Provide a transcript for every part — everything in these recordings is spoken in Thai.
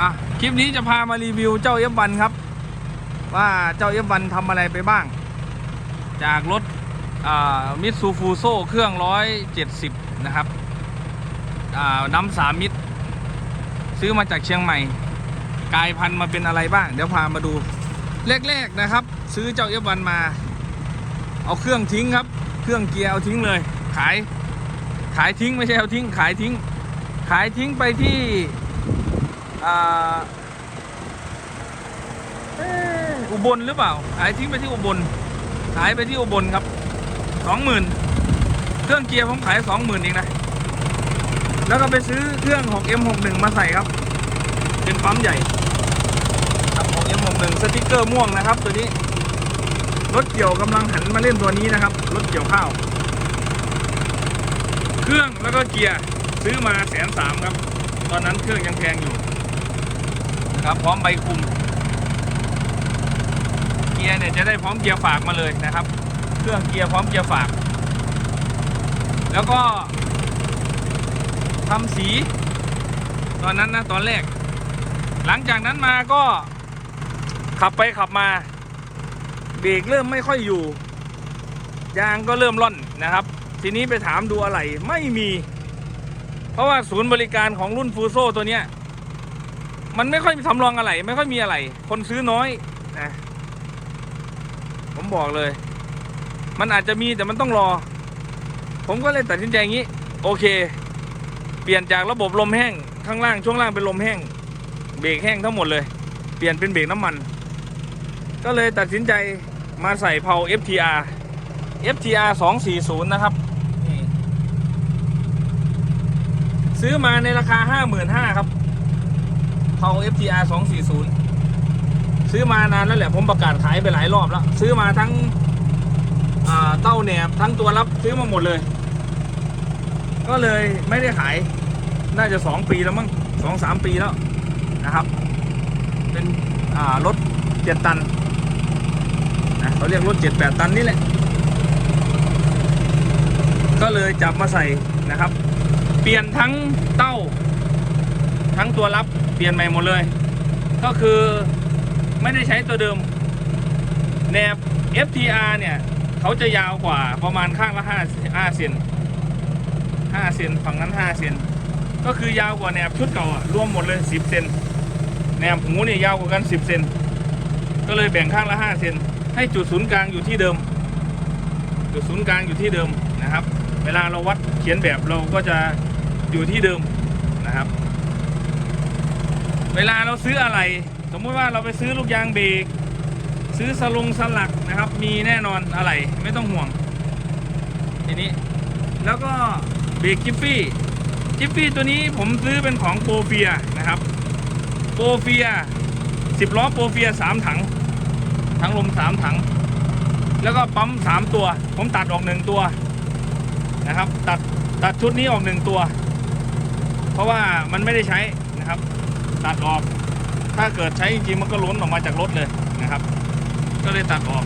อะคลิปนี้จะพามารีวิวเจ้า F1 ครับ ว่าเจ้า F1 ทำอะไรไปบ้าง จากรถมิตซูฟูโซเครื่อง 170 นะครับอ่าน้ำสามมิตร ซื้อมาจากเชียงใหม่ กลายพันธุ์มาเป็นอะไรบ้าง เดี๋ยวพามาดูแรกๆนะครับ ซื้อเจ้า F1 มา เอาเครื่องทิ้งครับ เครื่องเกียร์เอาทิ้งเลย ขายขายทิ้งไม่ใช่เอาทิ้ง ขายทิ้ง ขายทิ้งไปที่ อุบลหรือเปล่าขายทิ้งไปที่อุบล ขายไปที่อุบลครับ สองหมื่น เครื่องเกียร์ผมขายสองหมื่นเองนะ แล้วก็ไปซื้อเครื่องของ M61 มาใส่ครับ เป็นปั๊มใหญ่ ครับของ M61 สติกเกอร์ม่วงนะครับ ตัวนี้ รถเกี่ยวกำลังหันมาเล่นตัวนี้นะครับ รถเกี่ยวข้าว เครื่องแล้วก็เกียร์ซื้อมาแสนสามครับ ตอนนั้นเครื่องยังแพงอยู่ นะครับ พร้อมใบคุม เกียร์เนี่ยจะได้พร้อมเกียร์ฝากมาเลยนะครับ เครื่องเกียร์พร้อมเกียร์ฝาก แล้วก็ทำสี ตอนนั้นนะตอนแรก หลังจากนั้นมาก็ขับไปขับมา เบรกเริ่มไม่ค่อยอยู่ ยางก็เริ่มร่อนนะครับ ทีนี้ไปถามดูอะไรไม่มี เพราะว่าศูนย์บริการของรุ่นฟูโซตัวเนี้ย มันไม่ค่อยทำรองอะไร ไม่ค่อยมีอะไร คนซื้อน้อยนะผมบอกเลย มันอาจจะมีแต่มันต้องรอ ผมก็เลยตัดสินใจอย่างนี้ โอเค เปลี่ยนจากระบบลมแห้งข้างล่างช่วงล่างเป็นลมแห้ง เบรกแห้งทั้งหมดเลย เปลี่ยนเป็นเบรกน้ำมัน ก็เลยตัดสินใจมาใส่เพา FTR FTR 240 นะครับ ซื้อมาในราคา 55,000ครับ เพา FTR 240 ซื้อมานานแล้วแหละ ผมประกาศขายไปหลายรอบแล้ว ซื้อมาทั้งเต้าแหนบทั้งตัวรับซื้อมาหมดเลย ก็เลยไม่ได้ขาย น่าจะ 2 ปีแล้วมั้งสองสามปีแล้วนะครับ เป็นรถเจ็ดตันนะเขาเรียกรถเจ็ดแปดตันนี่แหละ ก็เลยจับมาใส่นะครับ เปลี่ยนทั้งเต้า ทั้งตัวรับเปลี่ยนใหม่หมดเลย ก็คือไม่ได้ใช้ตัวเดิมแนบ FTR เนี่ยเขาจะยาวกว่าประมาณข้างละ5 5เซน5เซนฝั่งนั้น 5 เซนก็คือยาวกว่าแนบชุดเก่าอะรวมหมดเลย 10 เซนแนบหูเนี่ยยาวกว่ากัน 10 เซนก็เลยแบ่งข้างละ 5 เซนให้จุดศูนย์กลางอยู่ที่เดิม จุดศูนย์กลางอยู่ที่เดิมนะครับ เวลาเราวัดเขียนแบบเราก็จะอยู่ที่เดิมนะครับ เวลาเราซื้ออะไร สมมุติว่าเราไปซื้อลูกยางเบรกซื้อสลงสลักนะครับ มีแน่นอนอะไรไม่ต้องห่วง ทีนี้ แล้วก็เบรกจิฟฟี่จิฟฟี่ตัวนี้ผมซื้อเป็นของโปรเฟียนะครับโปรเฟียสิบล้อโปรเฟียสามถังถังลมสามถัง แล้วก็ปั๊มสามตัว ผมตัดออกหนึ่งตัวนะครับ ตัดตัดชุดนี้ออกหนึ่งตัว เพราะว่ามันไม่ได้ใช้นะครับ ตัดออก ถ้าเกิดใช้จริงๆมันก็ล้นออกมาจากรถเลยนะครับ ก็เลยตัดออก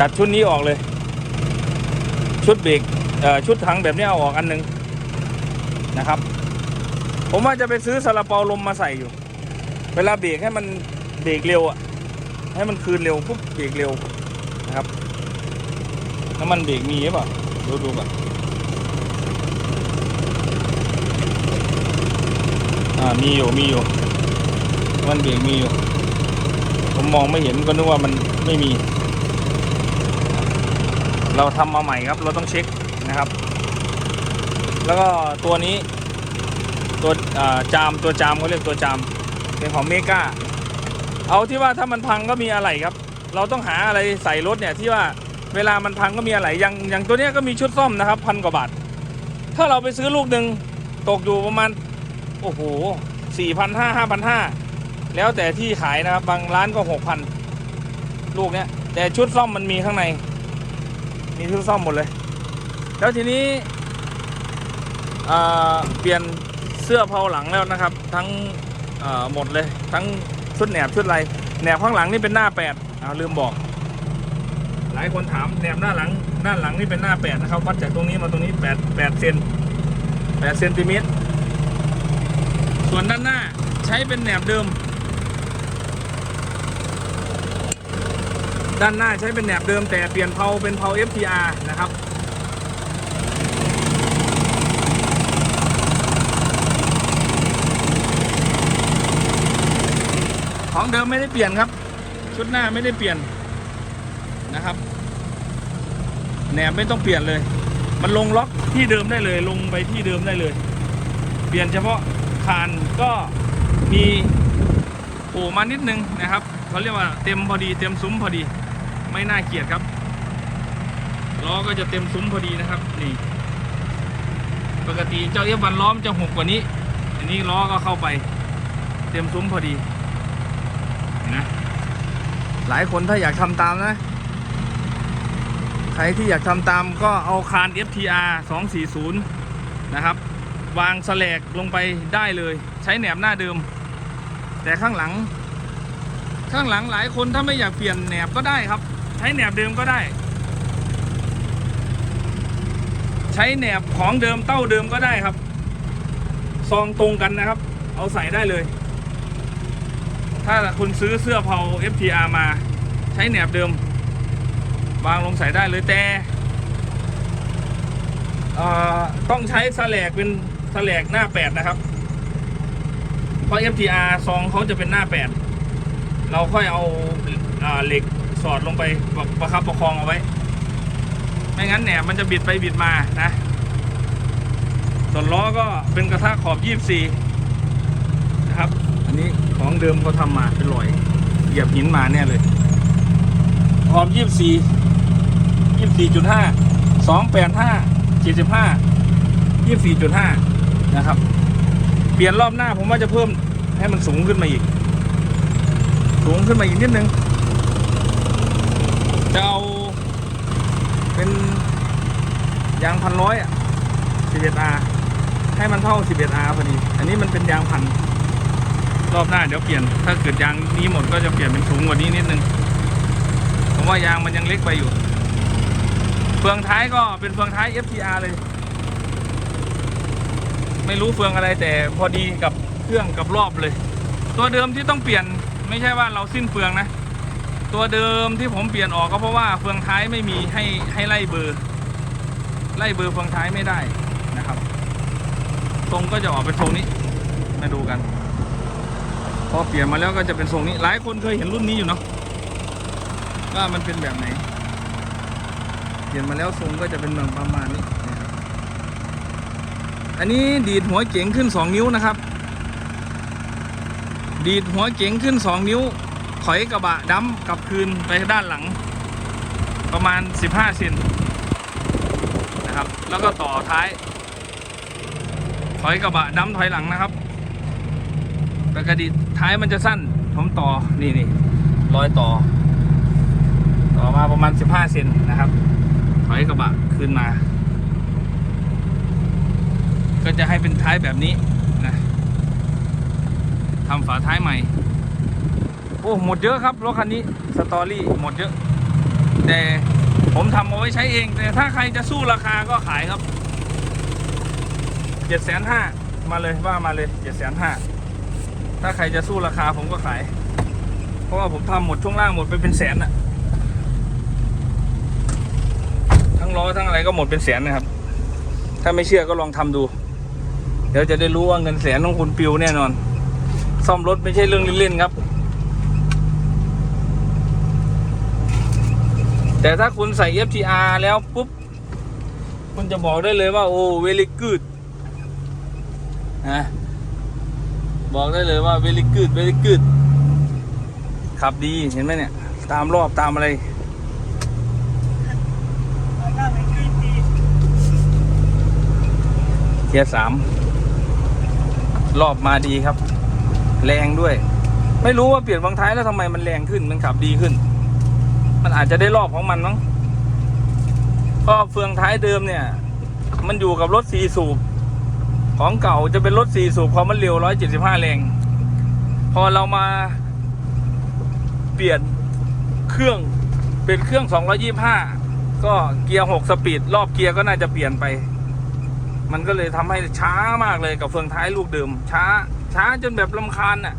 ตัดชุดนี้ออกเลย ชุดเบรกชุดถังแบบนี้เอาออกอันหนึงนะครับ ผมว่าจะไปซื้อซาลาเปาลมมาใส่อยู่ เวลาเบรกให้มันเบรกเร็วอะให้มันคืนเร็วปุ๊บเบรกเร็วนะครับน้ำมันเบรกมีหรือเปล่าดูดูก่อนามีอยู่มีอยู่มันเบรกมีอยู่ ผมมองไม่เห็นก็นึกว่ามันไม่มี เราทำมาใหม่ครับ เราต้องเช็คนะครับ แล้วก็ตัวนี้ ตัวจามตัวจามเขาเรียกตัวจาม เป็นของเมกาเอาที่ว่าถ้ามันพังก็มีอะไรครับ เราต้องหาอะไรใส่รถเนี่ยที่ว่าเวลามันพังก็มีอะไรอย่างอย่างตัวนี้ก็มีชุดซ่อมนะครับพันกว่าบาท ถ้าเราไปซื้อลูกหนึ่งตกอยู่ประมาณ โอ้โหสี่พันห้าห้าพันห้าแล้วแต่ที่ขายนะครับ บางร้านก็หกพันลูกเนี้ย แต่ชุดซ่อมมันมีข้างใน มีชุดซ่อมหมดเลย แล้วทีนี้เปลี่ยนเสื้อเพาหลังแล้วนะครับ ทั้งหมดเลย ทั้งชุดแหนบชุดอะไรแหนบข้างหลังนี่เป็นหน้าแปดอ้าลืมบอก หลายคนถามแหนบหน้าหลัง หน้าหลังนี่เป็นหน้าแปดนะครับวัดจากตรงนี้มาตรงนี้แปดแปดเซนแปดเซนติเมตร ส่วนด้านหน้าใช้เป็นแหนบเดิม ด้านหน้าใช้เป็นแหนบเดิม แต่เปลี่ยนเพลาเป็นเพลา FTR นะครับของเดิมไม่ได้เปลี่ยนครับ ชุดหน้าไม่ได้เปลี่ยนนะครับแหนบไม่ต้องเปลี่ยนเลย มันลงล็อกที่เดิมได้เลย ลงไปที่เดิมได้เลย เปลี่ยนเฉพาะ คานก็มีโผล่มานิดนึงนะครับเขาเรียกว่าเต็มพอดีเต็มซุ้มพอดี ไม่น่าเกลียดครับล้อก็จะเต็มซุ้มพอดีนะครับนี่ ปกติเจ้าเอฟวันล้อมจะหกกว่านี้ อันนี้ล้อก็เข้าไป เต็มซุ้มพอดีนนะหลายคนถ้าอยากทำตามนะ ใครที่อยากทำตามก็เอาคาน FTR 240 นะครับ วางสแลกลงไปได้เลย ใช้แหนบหน้าเดิม แต่ข้างหลัง ข้างหลังหลายคนถ้าไม่อยากเปลี่ยนแหนบก็ได้ครับ ใช้แหนบเดิมก็ได้ ใช้แหนบของเดิมเต้าเดิมก็ได้ครับซองตรงกันนะครับ เอาใส่ได้เลย ถ้าคุณซื้อเสื้อเผา FTR มา ใช้แหนบเดิม วางลงใส่ได้เลยแต่ต้องใช้สแลกเป็น สแลกหน้า8นะครับ เพราะ FTR ซองเขาจะเป็นหน้า8เราค่อยเอาอาเหล็กสอดลงไปประประคับประคองเอาไว้ ไม่งั้นแหนบมันจะบิดไปบิดมานะ ส่วนล้อก็เป็นกระทะขอบ 24 นะครับ อันนี้ของเดิมเขาทำมาเป็นรอยเหยียบหินมาแน่เลย ขอบ 24 24.5 285 75 24.5 นะครับ เปลี่ยนรอบหน้าผมว่าจะเพิ่มให้มันสูงขึ้นมาอีก สูงขึ้นมาอีกนิดนึง จะเอาเป็นยางพันร้อยอะ 11R ให้มันเท่า 11R พอดี อันนี้มันเป็นยางพันรอบหน้าเดี๋ยวเปลี่ยน ถ้าเกิดยางนี้หมดก็จะเปลี่ยนเป็นสูงกว่านี้นิดนึง ผมว่ายางมันยังเล็กไปอยู่ เฟืองท้ายก็เป็นเฟืองท้าย FTR เลย ไม่รู้เฟืองอะไรแต่พอดีกับเครื่องกับรอบเลย ตัวเดิมที่ต้องเปลี่ยนไม่ใช่ว่าเราสิ้นเฟืองนะ ตัวเดิมที่ผมเปลี่ยนออกก็เพราะว่าเฟืองท้ายไม่มีให้ให้ไล่เบอร์ ไล่เบอร์เฟืองท้ายไม่ได้นะครับทรงก็จะออกเป็นทรงนี้มาดูกันพอเปลี่ยนมาแล้วก็จะเป็นทรงนี้ หลายคนเคยเห็นรุ่นนี้อยู่เนาะว่ามันเป็นแบบไหน เปลี่ยนมาแล้วทรงก็จะเป็นแบบประมาณนี้ อันนี้ดีดหัวเก๋งขึ้น 2 นิ้วนะครับ ดีดหัวเก๋งขึ้น 2 นิ้ว ถอยกระบะดั้มกลับคืนไปด้านหลัง ประมาณ 15เซนนะครับ แล้วก็ต่อท้าย ถอยกระบะดั้มถอยหลังนะครับปกติท้ายมันจะสั้น ผมต่อนี่นี่รอยต่อ ต่อมาประมาณ 15เซนนะครับ ถอยกระบะขึ้นมา ก็จะให้เป็นท้ายแบบนี้นะทำฝาท้ายใหม่ โอ้หมดเยอะครับรถคันนี้สตอรี่หมดเยอะ แต่ผมทำเอาไว้ใช้เอง แต่ถ้าใครจะสู้ราคาก็ขายครับเจ็ดแสนห้ามาเลยว่ามาเลยเจ็ดแสนห้าถ้าใครจะสู้ราคาผมก็ขาย เพราะว่าผมทำหมดช่วงล่างหมดไปเป็นแสนอะทั้งล้อทั้งอะไรก็หมดเป็นแสนนะครับ ถ้าไม่เชื่อก็ลองทำดู ดี๋ยวจะได้รู้ว่าเงินแสนของคุณปิวแน่นอน ซ่อมรถไม่ใช่เรื่องเล่นๆครับ แต่ถ้าคุณใส่ FTR แล้วปุ๊บ คุณจะบอกได้เลยว่า โอ้ very good นะบอกได้เลยว่า very good very good ขับดีเห็นไหมเนี่ย ตามรอบตามอะไรเทียสาม รอบมาดีครับ แรงด้วย ไม่รู้ว่าเปลี่ยนบางท้ายแล้วทำไมมันแรงขึ้นมันขับดีขึ้น มันอาจจะได้รอบของมันมั้งเพราะเฟืองท้ายเดิมเนี่ย มันอยู่กับรถสี่สูบของเก่าจะเป็นรถสี่สูบความมันเร็วร้อยเจ็ดสิบห้าแรง พอเรามาเปลี่ยนเครื่องเป็นเครื่องสองร้อยี่ห้าก็เกียร์หกสปีดรอบเกียร์ก็น่าจะเปลี่ยนไป มันก็เลยทำให้ช้ามากเลยกับเฟืองท้ายลูกเดิม ช้า ช้าจนแบบลำคาญอะ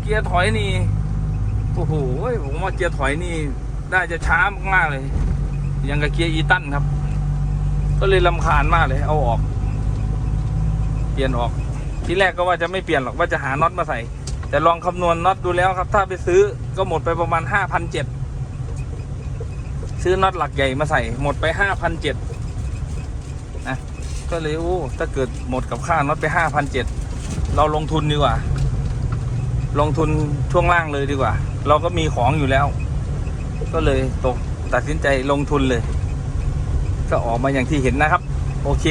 เกียร์ถอยนี่โอ้โหผมว่าเกียร์ถอยนี่ได้จะช้ามากๆเลยยังกับเกียร์อีตันครับ ก็เลยลำคาญมากเลย เอาออก เปลี่ยนออก ทีแรกก็ว่าจะไม่เปลี่ยนหรอกว่าจะหาน็อตมาใส่ แต่ลองคำนวณน็อตดูแล้วครับ ถ้าไปซื้อก็หมดไปประมาณห้าพันเจ็ดซื้อน็อตหลักใหญ่มาใส่หมดไปห้าพันเจ็ด ก็เลยโอ้ถ้าเกิดหมดกับค่าน็อตไปห้าพันเจ็ดเราลงทุนดีกว่า ลงทุนช่วงล่างเลยดีกว่า เราก็มีของอยู่แล้ว ก็เลยตกตัดสินใจลงทุนเลย ก็ออกมาอย่างที่เห็นนะครับ โอเค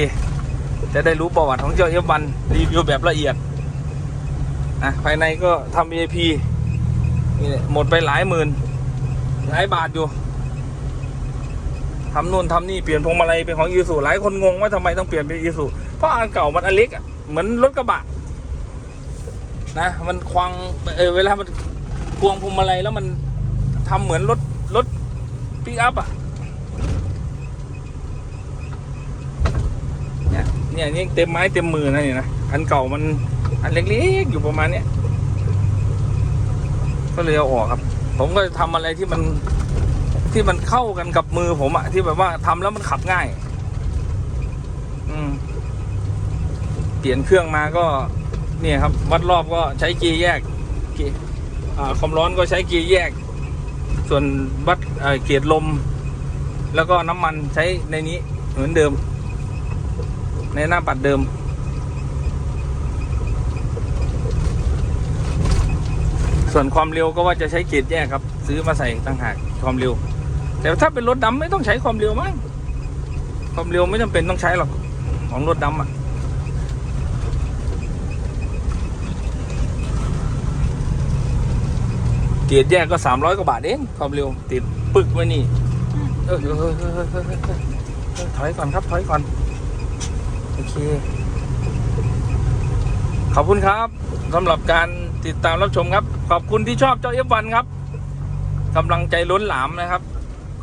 จะได้รู้ประวัติของเจ้าเอฟวันรีวิวแบบละเอียดอะภายในก็ทำ VIP นี่หมดไปหลายหมื่นหลายบาทอยู่ ทำนู่นทำนี่เปลี่ยนพวงมาลัยเป็นของอีซูหลายคนงงว่าทำไมต้องเปลี่ยนเป็นอีซูเพราะอันเก่ามันอเล็กอะเหมือนรถกระบะนะมันควางเออเวลามันควงพวงมาลัยแล้วมันทำเหมือนรถรถปิกอัพอะเนี่ยเนี่ยนี่เต็มไม้เต็มมือนะเนี่ยนะอันเก่ามันอันเล็กๆอยู่ประมาณเนี้ยก็เลยเอาออกครับ ผมก็จะทำอะไรที่มัน ที่มันเข้ากันกับมือผมอะที่แบบว่าทำแล้วมันขับง่าย อืม เปลี่ยนเครื่องมาก็ เนี่ยครับ วัดรอบก็ใช้เกียร์แยกกีอ่าความร้อนก็ใช้เกียร์แยก ส่วนวัดเอ่อเกียร์ลม แล้วก็น้ำมันใช้ในนี้เหมือนเดิม ในหน้าปัดเดิมส่วนความเร็วก็ว่าจะใช้เกียร์แยกครับ ซื้อมาใส่ต่างหากความเร็ว แต่ถ้าเป็นรถดำไม่ต้องใช้ความเร็วมั้งความเร็วไม่จำเป็นต้องใช้หรอกของรถดำอะเกียร์แยกก็สามร้อยกว่าบาทเองความเร็วติดปึกไว้นี่เออเออเออเออเออเออเออถอยก่อนครับถอยก่อนโอเคขอบคุณครับสำหรับการติดตามรับชมครับ ขอบคุณที่ชอบเจ้าเอฟวันครับกำลังใจล้นหลามนะครับ